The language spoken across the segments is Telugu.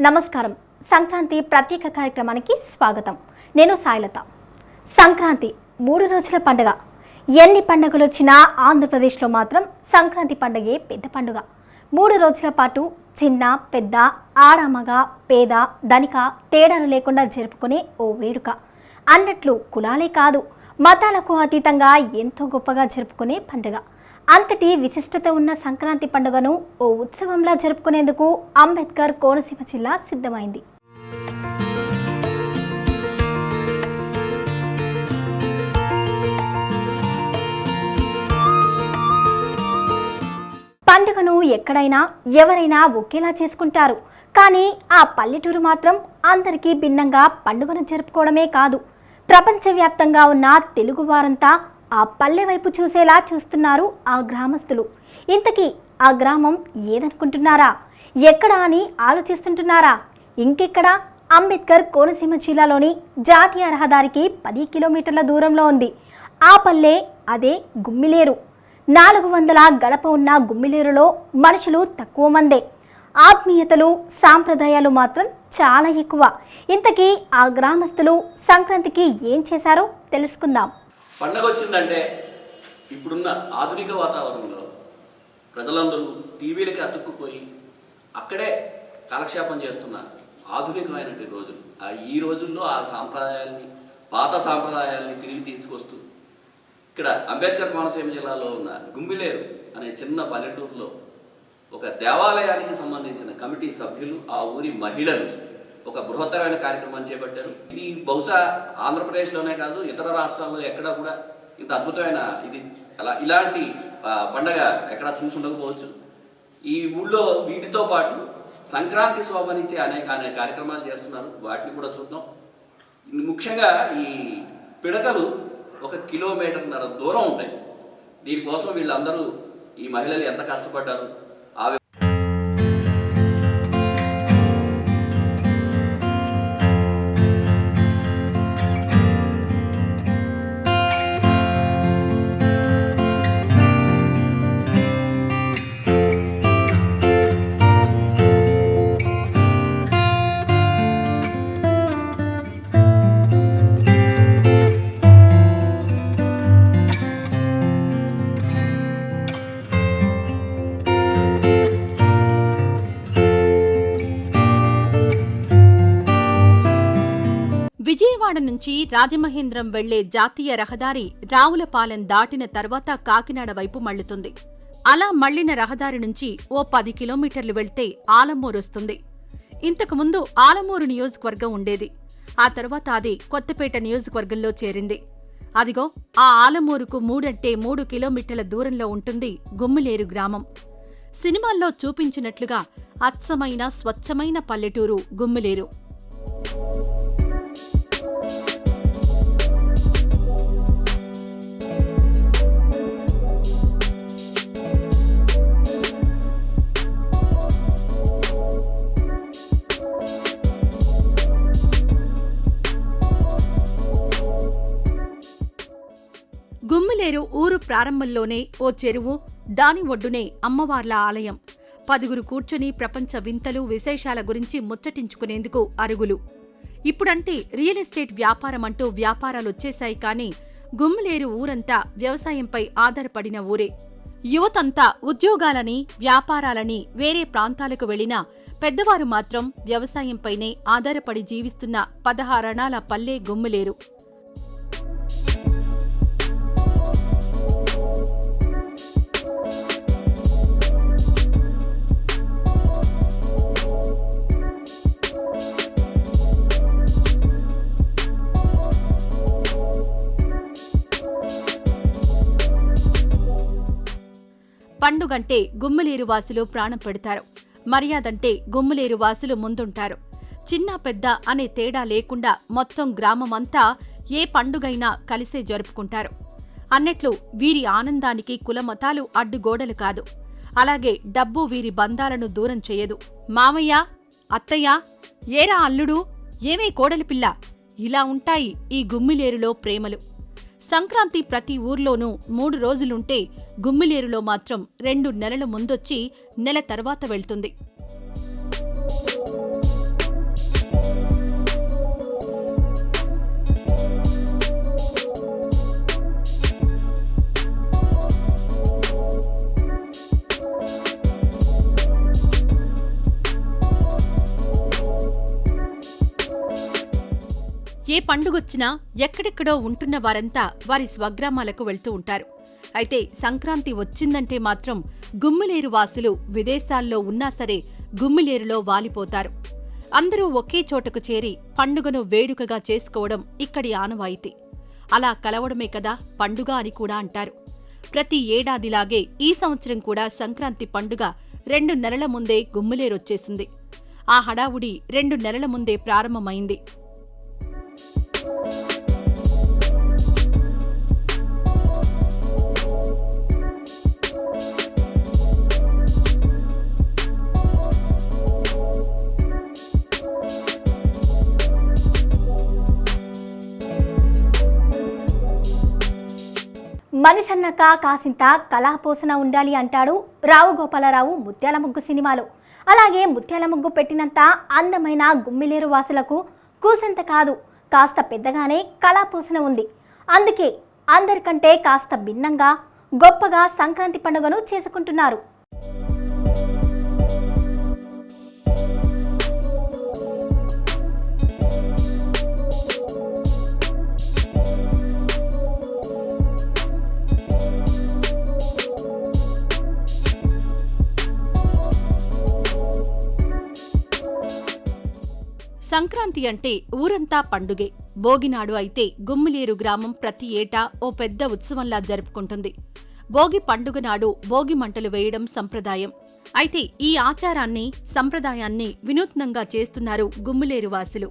నమస్కారం. సంక్రాంతి ప్రత్యేక కార్యక్రమానికి స్వాగతం. నేను సాయిలత. సంక్రాంతి మూడు రోజుల పండుగ. ఎన్ని పండుగలు వచ్చినా ఆంధ్రప్రదేశ్లో మాత్రం సంక్రాంతి పండుగే పెద్ద పండుగ. మూడు రోజుల పాటు చిన్న పెద్ద ఆడమగ పేద ధనిక తేడాలు లేకుండా జరుపుకునే ఓ వేడుక. అన్నట్లు కులాలే కాదు మతాలకు అతీతంగా ఎంతో గొప్పగా జరుపుకునే పండుగ. అంతటి విశిష్టత ఉన్న సంక్రాంతి పండుగను ఓ ఉత్సవంలా జరుపుకునేందుకు అంబేద్కర్ కోనసీమ జిల్లా సిద్ధమైంది. పండుగను ఎక్కడైనా ఎవరైనా ఒకేలా చేసుకుంటారు. కానీ ఆ పల్లెటూరు మాత్రం అందరికీ భిన్నంగా పండుగను జరుపుకోవడమే కాదు. ప్రపంచవ్యాప్తంగా ఉన్న తెలుగు వారంతా ఆ పల్లె వైపు చూసేలా చూస్తున్నారు ఆ గ్రామస్తులు. ఇంతకీ ఆ గ్రామం ఏదనుకుంటున్నారా? ఎక్కడ అని ఆలోచిస్తుంటున్నారా? ఇంకెక్కడ? అంబేద్కర్ కోనసీమ జిల్లాలోని జాతీయ రహదారికి పది కిలోమీటర్ల దూరంలో ఉంది. ఆ పల్లె అదే గుమ్మిలేరు. నాలుగు వందల గడప ఉన్న గుమ్మిలేరులో మనుషులు తక్కువ మందే. ఆత్మీయతలు సాంప్రదాయాలు మాత్రం చాలా ఎక్కువ. ఇంతకీ ఆ గ్రామస్తులు సంక్రాంతికి ఏం చేశారో తెలుసుకుందాం. పండగ వచ్చిందంటే ఇప్పుడున్న ఆధునిక వాతావరణంలో ప్రజలందరూ టీవీలకి అతుక్కుపోయి అక్కడే కాలక్షేపం చేస్తున్న ఆధునికమైనటువంటి రోజులు. ఆ ఈ రోజుల్లో ఆ సాంప్రదాయాల్ని పాత సాంప్రదాయాల్ని తిరిగి తీసుకొస్తూ ఇక్కడ అంబేద్కర్ కోనసీమ జిల్లాలో ఉన్న గుంబిలేరు అనే చిన్న పల్లెటూరులో ఒక దేవాలయానికి సంబంధించిన కమిటీ సభ్యులు ఆ ఊరి మహిళలు ఒక బృహత్తరమైన కార్యక్రమం చేపట్టారు. ఇది బహుశా ఆంధ్రప్రదేశ్లోనే కాదు ఇతర రాష్ట్రాల్లో ఎక్కడా కూడా ఇంత అద్భుతమైన ఇది అలా ఇలాంటి పండగ ఎక్కడా చూసుండకపోవచ్చు ఈ ఊళ్ళో వీటితో పాటు సంక్రాంతి శోభనిచ్చే అనేక అనేక కార్యక్రమాలు చేస్తున్నారు. వాటిని కూడా చూద్దాం. ముఖ్యంగా ఈ పిడకలు ఒక కిలోమీటర్న్నర దూరం ఉంటాయి. దీనికోసం వీళ్ళందరూ ఈ మహిళలు ఎంత కష్టపడ్డారు విజయవాడ నుంచి రాజమహేంద్రం వెళ్ళే జాతీయ రహదారి రావులపాలెం దాటిన తర్వాత కాకినాడ వైపు మళ్ళుతుంది అలా మళ్ళిన రహదారి నుంచి ఓ పది కిలోమీటర్లు వెళ్తే ఆలమూరొస్తుంది ఇంతకుముందు ఆలమూరు నియోజకవర్గం ఉండేది. ఆ తర్వాత అది కొత్తపేట నియోజకవర్గంలో చేరింది. అదిగో ఆ ఆలమూరుకు మూడంటే మూడు కిలోమీటర్ల దూరంలో ఉంటుంది గుమ్మిలేరు గ్రామం. సినిమాల్లో చూపించినట్లుగా అచ్చమైన స్వచ్ఛమైన పల్లెటూరు గుమ్మిలేరు. గుమ్మిలేరు ఊరు ప్రారంభంలోనే ఓ చెరువు దాని ఒడ్డునే అమ్మవార్ల ఆలయం. పదుగురు కూర్చొని ప్రపంచ వింతలు విశేషాల గురించి ముచ్చటించుకునేందుకు అరుగులు. ఇప్పుడంటే రియల్ ఎస్టేట్ వ్యాపారం అంటూ వ్యాపారాలొచ్చేశాయి కానీ గుమ్మిలేరు ఊరంతా వ్యవసాయంపై ఆధారపడిన ఊరే. యువతంతా ఉద్యోగాలని వ్యాపారాలని వేరే ప్రాంతాలకు వెళ్ళినా పెద్దవారు మాత్రం వ్యవసాయంపైనే ఆధారపడి జీవిస్తున్న పదహారణాల పల్లె గుమ్మిలేరు. పండుగంటే గుమ్మిలేరు వాసులు ప్రాణం పెడతారు. మర్యాదంటే గుమ్మిలేరు వాసులు ముందుంటారు. చిన్న పెద్ద అనే తేడా లేకుండా మొత్తం గ్రామమంతా ఏ పండుగైనా కలిసే జరుపుకుంటారు. అన్నట్లు వీరి ఆనందానికి కులమతాలు అడ్డుగోడలు కాదు. అలాగే డబ్బు వీరి బంధాలను దూరం చేయదు. మామయ్య అత్తయ్య ఏరా అల్లుడు ఏమే కోడలి పిల్ల? ఇలా ఉంటాయి ఈ గుమ్మిలేరులో ప్రేమలు. సంక్రాంతి ప్రతి ఊర్లోనూ మూడు రోజులుంటే గుమ్మిలేరులో మాత్రం రెండు నెలల ముందొచ్చి నెల తర్వాత వెళ్తుంది. ఏ పండుగొచ్చినా ఎక్కడెక్కడో ఉంటున్న వారంతా వారి స్వగ్రామాలకు వెళ్తూ ఉంటారు. అయితే సంక్రాంతి వచ్చిందంటే మాత్రం గుమ్మిలేరు వాసులు విదేశాల్లో ఉన్నా సరే గుమ్మిలేరులో వాలిపోతారు. అందరూ ఒకే చోటకు చేరి పండుగను వేడుకగా చేసుకోవడం ఇక్కడి ఆనవాయితీ. అలా కలవడమే కదా పండుగ అని కూడా అంటారు. ప్రతి ఏడాదిలాగే ఈ సంవత్సరం కూడా సంక్రాంతి పండుగ రెండు నెలల ముందే గుమ్మిలేరొచ్చేసింది. ఆ హడావుడి రెండు నెలల ముందే ప్రారంభమైంది. మనిషన్నక కాసింత కళాపోసన ఉండాలి అంటాడు రావు గోపాలరావు ముత్యాల ముగ్గు సినిమాలో. అలాగే ముత్యాల ముగ్గు పెట్టినంత అందమైన గుమ్మిలేరు వాసులకు కూసంత కాదు కాస్త పెద్దగానే కళాపోసన ఉంది. అందుకే అందరికంటే కాస్త భిన్నంగా గొప్పగా సంక్రాంతి పండుగను చేసుకుంటున్నారు. సంక్రాంతి అంటే ఊరంతా పండుగే. భోగినాడు అయితే గుమ్మిలేరు గ్రామం ప్రతి ఏటా ఓ పెద్ద ఉత్సవంలా జరుపుకుంటుంది. భోగి పండుగ నాడు భోగి మంటలు వేయడం సంప్రదాయం. అయితే ఈ ఆచారాన్ని సంప్రదాయాన్ని వినూత్నంగా చేస్తున్నారు గుమ్మిలేరు వాసులు.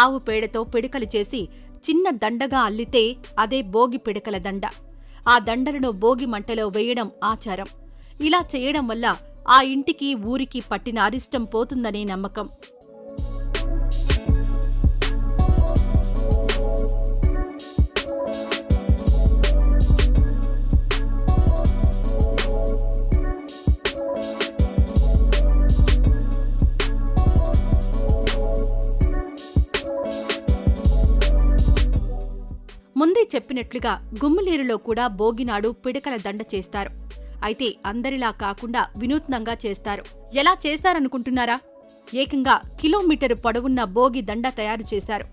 ఆవు పేడతో పిడకలు చేసి చిన్న దండగా అల్లితే అదే భోగి పిడకల దండ. ఆ దండలను భోగి మంటలో వేయడం ఆచారం. ఇలా చేయడం వల్ల ఆ ఇంటికి ఊరికి పట్టిన అరిష్టం పోతుందనే నమ్మకం. చెప్పినట్లుగా గుమ్మలేరులో కూడా భోగినాడు పిడకల దండ చేస్తారు. అయితే అందరిలా కాకుండా వినూత్నంగా చేస్తారు. ఎలా చేశారనుకుంటున్నారా? ఏకంగా కిలోమీటరు పొడవున్న భోగి దండ తయారు చేశారు.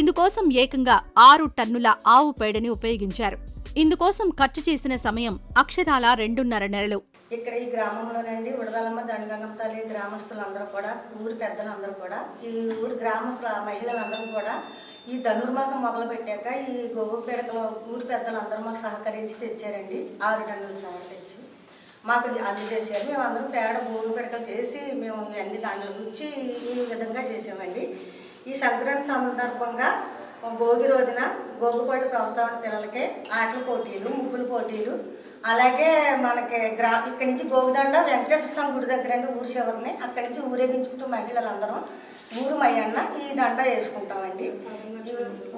ఇందుకోసం ఏకంగా ఆరు టన్నుల ఆవు పేడని ఉపయోగించారు. ఇందుకోసం ఖర్చు చేసిన సమయం అక్షరాల రెండున్నర నెలలు. ఇక్కడ ఈ గ్రామంలోనండి ఉడదలమ్మ దండగంగమ్మ తల్లి గ్రామస్తులందరూ కూడా ఊరి పెద్దలందరూ కూడా ఈ ఊరి గ్రామస్తుల మహిళలందరూ కూడా ఈ ధనుర్మాసం మొదలు పెట్టాక ఈ గోగు పిడకలు ఊరి పెద్దలందరూ మాకు సహకరించి తెచ్చారండి. ఆరు టన్నులు చావలు తెచ్చి మాకు అందజేశారు మేము అందరం పేడ గోగు పిడకలు చేసి మేము అన్ని దండలు గుచ్చి ఈ విధంగా చేసామండి. ఈ సంక్రాంతి సందర్భంగా భోగి రోజున గోగుపళ్ళు ప్రస్తావన పిల్లలకి ఆటల పోటీలు ముగ్గుల పోటీలు అలాగే మనకి గ్రా ఇక్కడి నుంచి గోగుదండ వెంకటేశ్వర స్వామి గుడి దగ్గర అండి ఊరు చివరిని. అక్కడి నుంచి ఊరేగించుకుంటూ మహిళలందరం ఊరు మయ్యన్న ఈ దండ వేసుకుంటామండి.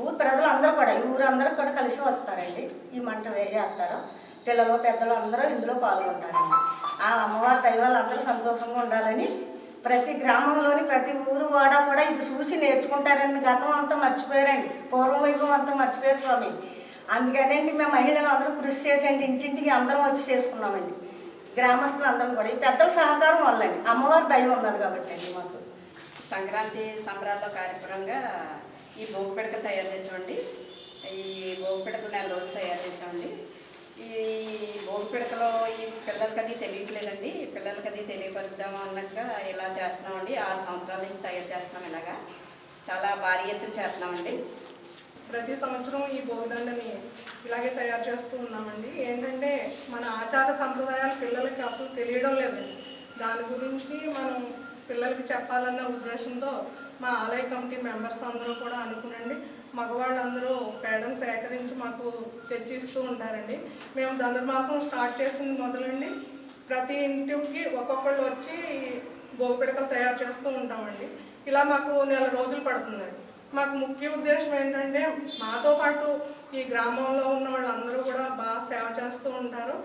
ఊరు ప్రజలందరూ కూడా ఈ ఊరు అందరూ కూడా కలిసి వస్తారండి. ఈ మంట వేస్తారు పిల్లలు పెద్దలు అందరూ ఇందులో పాల్గొంటారండి. ఆ అమ్మవారి దైవాలు అందరూ సంతోషంగా ఉండాలని ప్రతి గ్రామంలోని ప్రతి ఊరు వాడ కూడా ఇది చూసి నేర్చుకుంటారండి గతం అంతా మర్చిపోయారండి. పూర్వం వైభవం అంతా మర్చిపోయారు స్వామి. అందుకనండి మేము మహిళలు అందరూ కృషి చేసేయండి. ఇంటింటికి అందరం వచ్చి చేసుకున్నామండి. గ్రామస్తులు అందరం కూడా. ఈ పెద్దల సహకారం వల్లండి. అమ్మవారి దైవం ఉన్నది కాబట్టి అండి మాకు. సంక్రాంతి సంబరాల్లో కార్యక్రమంగా ఈ భోగి పిడకలు తయారు చేసామండి. ఈ భోగి పిడకలు నెల రోజులు తయారు చేసామండి. ఈ భోగి పిడకలో ఈ పిల్లలకి అది తెలియట్లేదండి. పిల్లలకి అది తెలియపరుద్దాము అన్నట్టుగా ఇలా చేస్తున్నామండి. ఆరు సంవత్సరాల నుంచి తయారు చేస్తున్నాం ఇలాగా. చాలా భారీ ఎత్తున చేస్తున్నామండి. ప్రతి సంవత్సరం ఈ భోగిదండని ఇలాగే తయారు చేస్తూ ఉన్నామండి. ఏంటంటే మన ఆచార సంప్రదాయాలు పిల్లలకి అసలు తెలియడం లేదండి దాని గురించి మనం పిల్లలకి చెప్పాలన్న ఉద్దేశంతో మా ఆలయ కమిటీ మెంబర్స్ అందరూ కూడా అనుకునండి. మగవాళ్ళందరూ పేడను సేకరించి మాకు తెచ్చిస్తూ ఉంటారండి. మేము ధనుర్మాసం స్టార్ట్ చేసింది మొదలండి. ప్రతి ఇంటికి ఒక్కొక్కళ్ళు వచ్చి గోపిడకలు తయారు చేస్తూ ఉంటామండి. ఇలా మాకు నెల రోజులు పడుతుందండి. మాకు ముఖ్య ఉద్దేశం ఏంటంటే మాతో పాటు ఈ గ్రామంలో ఉన్న వాళ్ళందరూ కూడా బాగా సేవ చేస్తూ ఉంటారు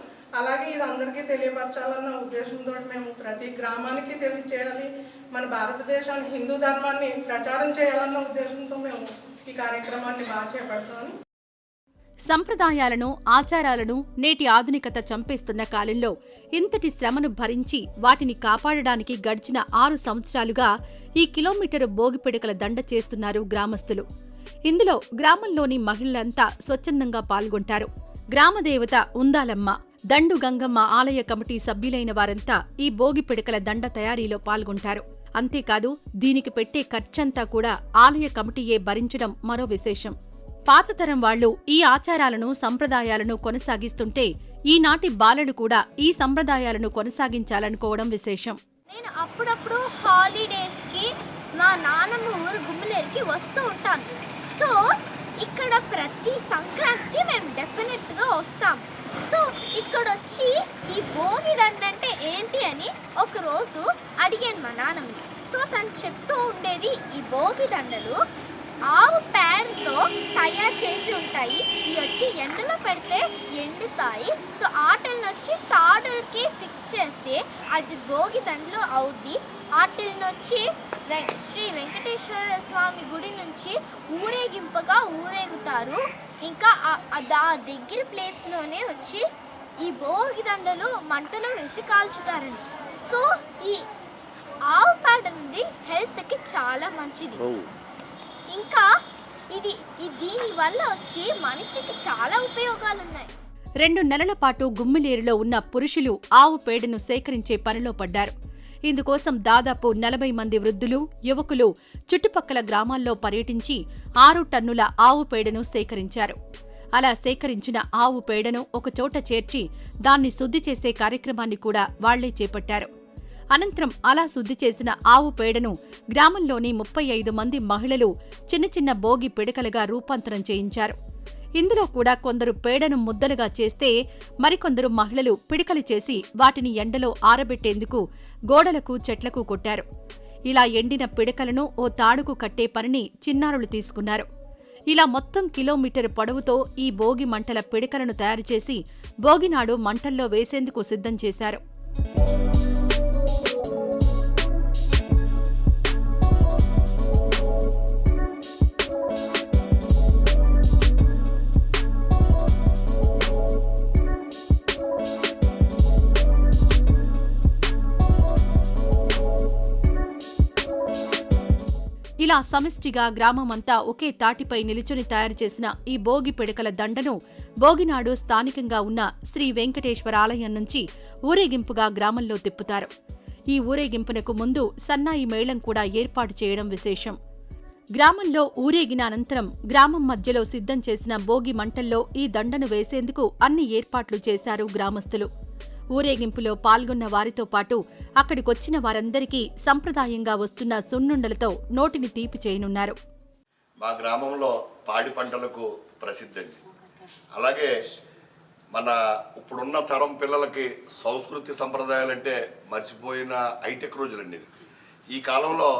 అలాగే ఇది అందరికీ తెలియపరచాలన్న ఉద్దేశంతో మేము ప్రతి గ్రామానికి తెలియచేయాలి మన భారతదేశాన్ని హిందూ ధర్మాన్ని ప్రచారం చేయాలన్న ఉద్దేశంతో మేము ఈ కార్యక్రమాన్ని బాగా చేపడతాము సంప్రదాయాలను ఆచారాలను నేటి ఆధునికత చంపేస్తున్న కాలంలో ఇంతటి శ్రమను భరించి వాటిని కాపాడడానికి గడిచిన ఆరు సంవత్సరాలుగా ఈ కిలోమీటరు భోగిపిడకల దండ చేస్తున్నారు గ్రామస్తులు. ఇందులో గ్రామంలోని మహిళలంతా స్వచ్ఛందంగా పాల్గొంటారు. గ్రామదేవత ఉందాలమ్మ దండు గంగమ్మ ఆలయ కమిటీ సభ్యులైన వారంతా ఈ భోగి పిడకల దండ తయారీలో పాల్గొంటారు. అంతేకాదు దీనికి పెట్టే ఖర్చంతా కూడా ఆలయ కమిటీయే భరించడం మరో విశేషం. పాతతరం వాళ్ళు ఈ ఆచారాలను సంప్రదాయాలను కొనసాగిస్తుంటే ఈనాటి బాలలు కూడా ఈ సంప్రదాయాలను కొనసాగించాలనుకోవడం విశేషం. నేను అప్పుడప్పుడు హాలిడేస్కి మా నాన్నమ్మ ఊరు గుమ్మలేరికి వస్తూ ఉంటాను. సో ఇక్కడ ప్రతి సంక్రాంతికి మేము డెఫినెట్గా వస్తాం. సో ఇక్కడ వచ్చి ఈ భోగి దండ అంటే ఏంటి అని ఒకరోజు అడిగాను మా నాన్నమ్మని సో తను చెప్తూ ఉండేది ఈ భోగి దండలు ఆవు పేడతో తయారు చేసి ఉంటాయి. ఇవి వచ్చి ఎండలో పెడితే ఎండుతాయి. సో ఆటలను వచ్చి తాడులకి ఫిక్స్ చేస్తే అది భోగి దండలు అవుద్ది. ఆటలను వచ్చి వెం- శ్రీ వెంకటేశ్వర స్వామి గుడి నుంచి ఊరేగింపుగా ఊరేగుతారు. ఇంకా ఆ- దగ్గర ప్లేస్లోనే వచ్చి ఈ భోగి దండలు మంటలో వేసి కాల్చుతారండి సో ఈ ఆవు పేడ అనేది హెల్త్కి చాలా మంచిది. ఇంకా ఇది ఈ- దీని వల్ల వచ్చి మనిషికి చాలా ఉపయోగాలు ఉన్నాయి రెండు నెలల పాటు గుమ్మిలేరులో ఉన్న పురుషులు ఆవు పేడను సేకరించే పనిలో పడ్డారు. ఇందుకోసం దాదాపు నలభై మంది వృద్ధులు యువకులు చుట్టుపక్కల గ్రామాల్లో పర్యటించి ఆరు టన్నుల ఆవు పేడను సేకరించారు. అలా సేకరించిన ఆవు పేడను ఒకచోట చేర్చి దాన్ని శుద్ధి చేసే కార్యక్రమాన్ని కూడా వాళ్ళే చేపట్టారు. అనంతరం అలా శుద్ధి చేసిన ఆవు పేడను గ్రామంలోని ముప్పై ఐదు మంది మహిళలు చిన్న చిన్న భోగి పిడకలుగా రూపాంతరం చేయించారు. ఇందులో కూడా కొందరు పేడను ముద్దలుగా చేస్తే మరికొందరు మహిళలు పిడకలు చేసి వాటిని ఎండలో ఆరబెట్టేందుకు గోడలకు చెట్లకు కొట్టారు. ఇలా ఎండిన పిడకలను ఓ తాడుకు కట్టే పనిని చిన్నారులు తీసుకున్నారు. ఇలా మొత్తం కిలోమీటర్ పొడవుతో ఈ భోగి మంటల పిడకలను తయారు చేసి భోగినాడు మంటల్లో వేసేందుకు సిద్ధం చేశారు. ఇలా సమిష్టిగా గ్రామమంతా ఒకే తాటిపై నిలుచుని తయారు చేసిన ఈ భోగి పిడకల దండను భోగినాడు స్థానికంగా ఉన్న శ్రీ వెంకటేశ్వర ఆలయం నుంచి ఊరేగింపుగా గ్రామంలో తిప్పుతారు. ఈ ఊరేగింపునకు ముందు సన్నాయి మేళం కూడా ఏర్పాటు చేయడం విశేషం. గ్రామంలో ఊరేగిన అనంతరం గ్రామం మధ్యలో సిద్ధం చేసిన భోగి మంటల్లో ఈ దండను వేసేందుకు అన్ని ఏర్పాట్లు చేశారు గ్రామస్తులు. ఊరేగింపులో పాల్గొన్న వారితో పాటు అక్కడికొచ్చిన వారందరికీ సంప్రదాయంగా వస్తున్న సున్నుండలతో నోటిని తీపి చేయనున్నారు. మా గ్రామంలో పాడి పంటలకు ప్రసిద్ధండి. అలాగే మన ఇప్పుడున్న తరం పిల్లలకి సంస్కృతి సంప్రదాయాలంటే మర్చిపోయిన హైటెక్ రోజులండి ఈ కాలంలో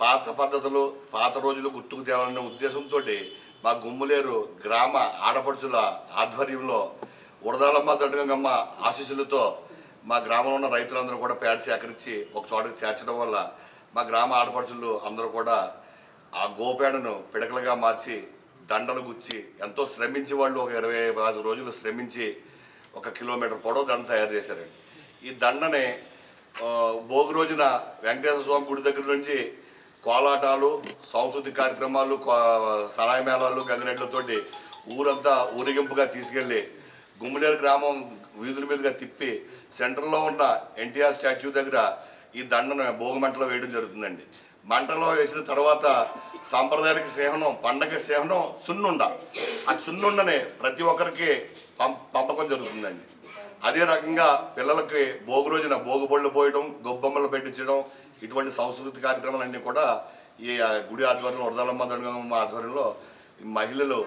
పాత పద్ధతులు పాత రోజులు గుర్తుకు తేవాలనే ఉద్దేశంతో మా గుమ్ములేరు గ్రామ ఆడపడుచుల ఆధ్వర్యంలో ఉడదాలమ్మ దొడ్డగంగమ్మ ఆశీస్సులతో మా గ్రామంలో ఉన్న రైతులందరూ కూడా పేడ సేకరించి ఒక చోటకి చేర్చడం వల్ల మా గ్రామ ఆడపడుచులు అందరూ కూడా ఆ గోపేడను పిడకలుగా మార్చి దండలు గుచ్చి ఎంతో శ్రమించి వాళ్ళు ఒక ఇరవై ఐదు రోజులు శ్రమించి ఒక కిలోమీటర్ పొడవు దండ తయారు చేశారండి. ఈ దండని భోగి రోజున వెంకటేశ్వర స్వామి గుడి దగ్గర నుంచి కోలాటాలు సాంస్కృతిక కార్యక్రమాలు కో- సనాయి మేళాలు గంగిరెడ్లతోటి ఊరంతా ఊరేగింపుగా తీసుకెళ్ళి గుమ్మలేరు గ్రామం వీధుల మీదుగా తిప్పి సెంటర్లో ఉన్న ఎన్టీఆర్ స్టాచ్యూ దగ్గర ఈ దండను భోగి మంటలో వేయడం జరుగుతుందండి. మంటలో వేసిన తర్వాత సాంప్రదాయానికి సేహనం పండగ సేహనం సున్నుండ. ఆ సున్నుండనే ప్రతి ఒక్కరికి పం పంపకం జరుగుతుందండి. అదే రకంగా పిల్లలకి భోగి రోజున భోగిబళ్ళు పోయడం గొబ్బమ్మలు పెట్టించడం ఇటువంటి సాంస్కృతిక కార్యక్రమాలన్నీ కూడా ఈ గుడి ఆధ్వర్యంలో వరదలమ్మ దండగమ్మ ఆధ్వర్యంలో మహిళలు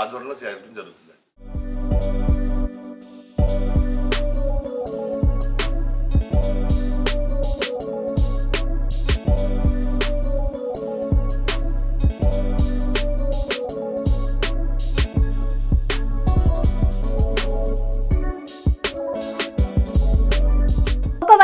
ఆధ్వర్యంలో చేయడం జరుగుతుంది.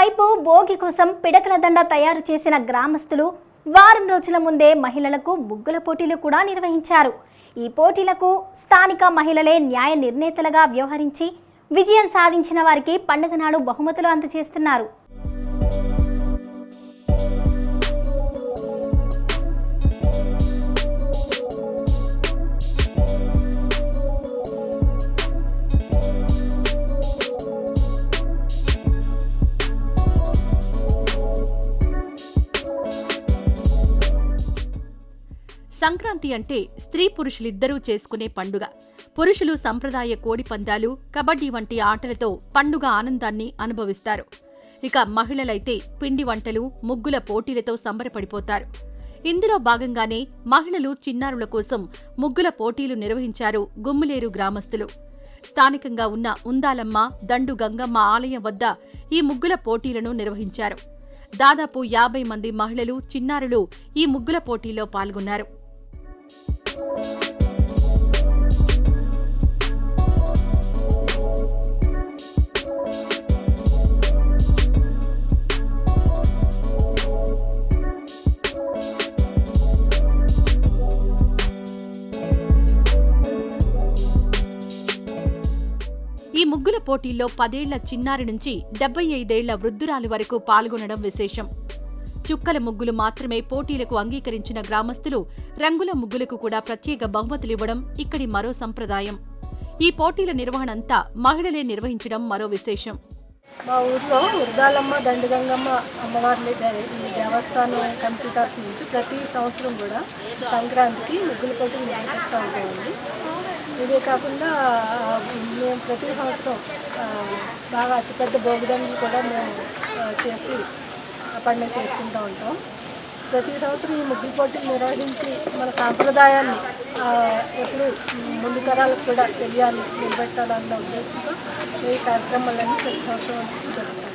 ఒకవైపు భోగి కోసం పిడకల దండ తయారు చేసిన గ్రామస్తులు వారం రోజుల ముందే మహిళలకు ముగ్గుల పోటీలు కూడా నిర్వహించారు. ఈ పోటీలకు స్థానిక మహిళలే న్యాయ నిర్ణేతలుగా వ్యవహరించి విజయం సాధించిన వారికి పండుగ నాడు బహుమతులు అందజేస్తున్నారు. సంక్రాంతి అంటే స్త్రీ పురుషులిద్దరూ చేసుకునే పండుగ. పురుషులు సంప్రదాయ కోడి పందాలు కబడ్డీ వంటి ఆటలతో పండుగ ఆనందాన్ని అనుభవిస్తారు. ఇక మహిళలైతే పిండి వంటలు ముగ్గుల పోటీలతో సంబరపడిపోతారు. ఇందులో భాగంగానే మహిళలు చిన్నారుల కోసం ముగ్గుల పోటీలు నిర్వహించారు గుమ్ములేరు గ్రామస్తులు. స్థానికంగా ఉన్న ఉందాలమ్మ దండు గంగమ్మ ఆలయం వద్ద ఈ ముగ్గుల పోటీలను నిర్వహించారు. దాదాపు యాభై మంది మహిళలు చిన్నారులు ఈ ముగ్గుల పోటీలో పాల్గొన్నారు. ఈ ముగ్గుల పోటీల్లో పదేళ్ళ చిన్నారి నుంచి డెబ్బై ఐదేళ్ళ వృద్ధురాలు వరకు పాల్గొనడం విశేషం. చుక్కల ముగ్గులు మాత్రమే పోటీలకు అంగీకరించిన గ్రామస్తులు రంగుల ముగ్గులకు కూడా ప్రత్యేక బహుమతులివ్వడం ఇక్కడి మరో సంప్రదాయం. ఈ పోటీల నిర్వహణ అంతా మహిళలే నిర్వహించడం మరో విశేషం. మా ఊర్లో ఉర్దాలమ్మ దండగంగమ్మ అమ్మవారి ఈ దేవస్థానం కమిటీ తరఫు నుంచి ప్రతి సంవత్సరం కూడా సంక్రాంతికి ముగ్గుల పోటీలు నిర్వహిస్తూ ఉంటామండి. ఇదే కాకుండా మేము ప్రతి సంవత్సరం బాగా అతిపెద్ద భోగిదండలు కూడా మేము చేసి పండుగ చేసుకుంటూ ఉంటాం. ప్రతి సంవత్సరం ఈ ముగ్గుల పోటీలు నిర్వహించి మన సాంప్రదాయాన్ని ఎప్పుడు ముందు తరాలకు కూడా తెలియాలి నిలబెట్టాలన్న ఉద్దేశంతో ఈ కార్యక్రమాలన్నీ ప్రతి సంవత్సరం జరుగుతాయి.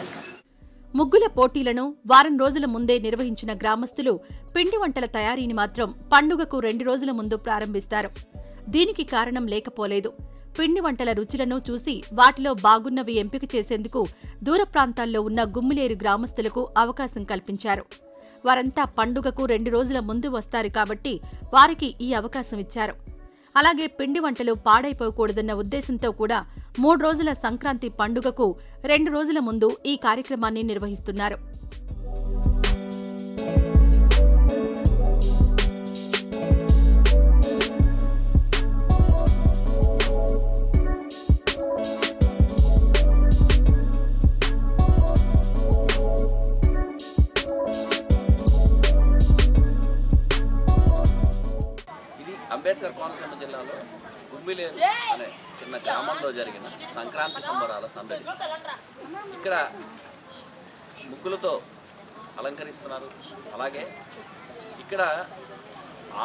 ముగ్గుల పోటీలను వారం రోజుల ముందే నిర్వహించిన గ్రామస్తులు పిండి వంటల తయారీని మాత్రం పండుగకు రెండు రోజుల ముందు ప్రారంభిస్తారు. దీనికి కారణం లేకపోలేదు. పిండి వంటల రుచులను చూసి వాటిలో బాగున్నవి ఎంపిక చేసేందుకు దూర ప్రాంతాల్లో ఉన్న గుమ్మిలేరు గ్రామస్తులకు అవకాశం కల్పించారు. వారంతా పండుగకు రెండు రోజుల ముందు వస్తారు కాబట్టి వారికి ఈ అవకాశం ఇచ్చారు. అలాగే పిండి వంటలు పాడైపోకూడదన్న ఉద్దేశంతో కూడా మూడు రోజుల సంక్రాంతి పండుగకు రెండు రోజుల ముందు ఈ కార్యక్రమాన్ని నిర్వహిస్తున్నారు. అంబేద్కర్ కోనసీమ జిల్లాలో గుమ్మిలేరు అనే చిన్న గ్రామంలో జరిగిన సంక్రాంతి సంబరాల సందడి. ఇక్కడ ముగ్గులతో అలంకరిస్తున్నారు. అలాగే ఇక్కడ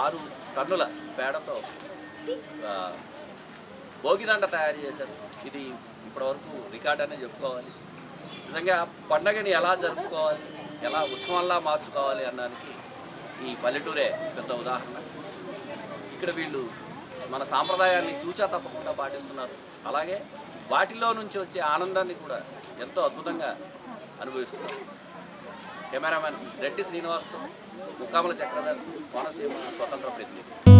ఆరు టన్నుల పేడతో భోగిదండ తయారు చేశారు. ఇది ఇప్పటివరకు రికార్డ్ అనే చెప్పుకోవాలి. నిజంగా పండగని ఎలా జరుపుకోవాలి ఎలా ఉత్సవంలా మార్చుకోవాలి అన్నానికి ఈ పల్లెటూరే పెద్ద ఉదాహరణ. ఇక్కడ వీళ్ళు మన సాంప్రదాయాన్ని తూచా తప్పకుండా పాటిస్తున్నారు. అలాగే వాటిలో నుంచి వచ్చే ఆనందాన్ని కూడా ఎంతో అద్భుతంగా అనుభవిస్తున్నారు. కెమెరామెన్ రెడ్డి శ్రీనివాస్తో ముక్కామల చక్రధర్ కోనసీమ స్వతంత్ర ప్రతినిధి.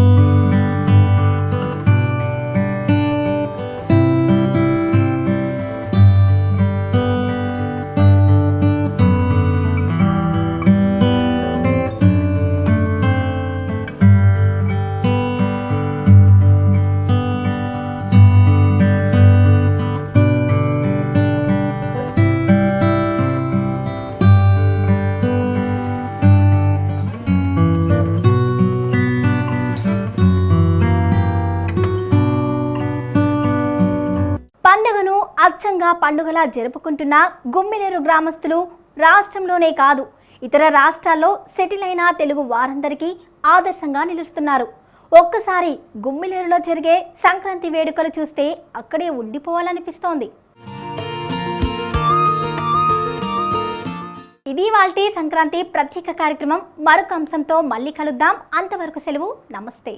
అచ్చంగా పండుగలా జరుపుకుంటున్న గుమ్మినేరు గ్రామస్తులు రాష్ట్రంలోనే కాదు ఇతర రాష్ట్రాల్లో సెటిల్ అయిన తెలుగు వారందరికీ ఆదర్శంగా నిలుస్తున్నారు. ఒక్కసారి గుమ్మిలేరులో జరిగే సంక్రాంతి వేడుకలు చూస్తే అక్కడే ఉండిపోవాలనిపిస్తోంది. ఇది వాళ్ళ సంక్రాంతి ప్రత్యేక కార్యక్రమం. మరొక అంశంతో మళ్ళీ కలుద్దాం. అంతవరకు సెలవు. నమస్తే.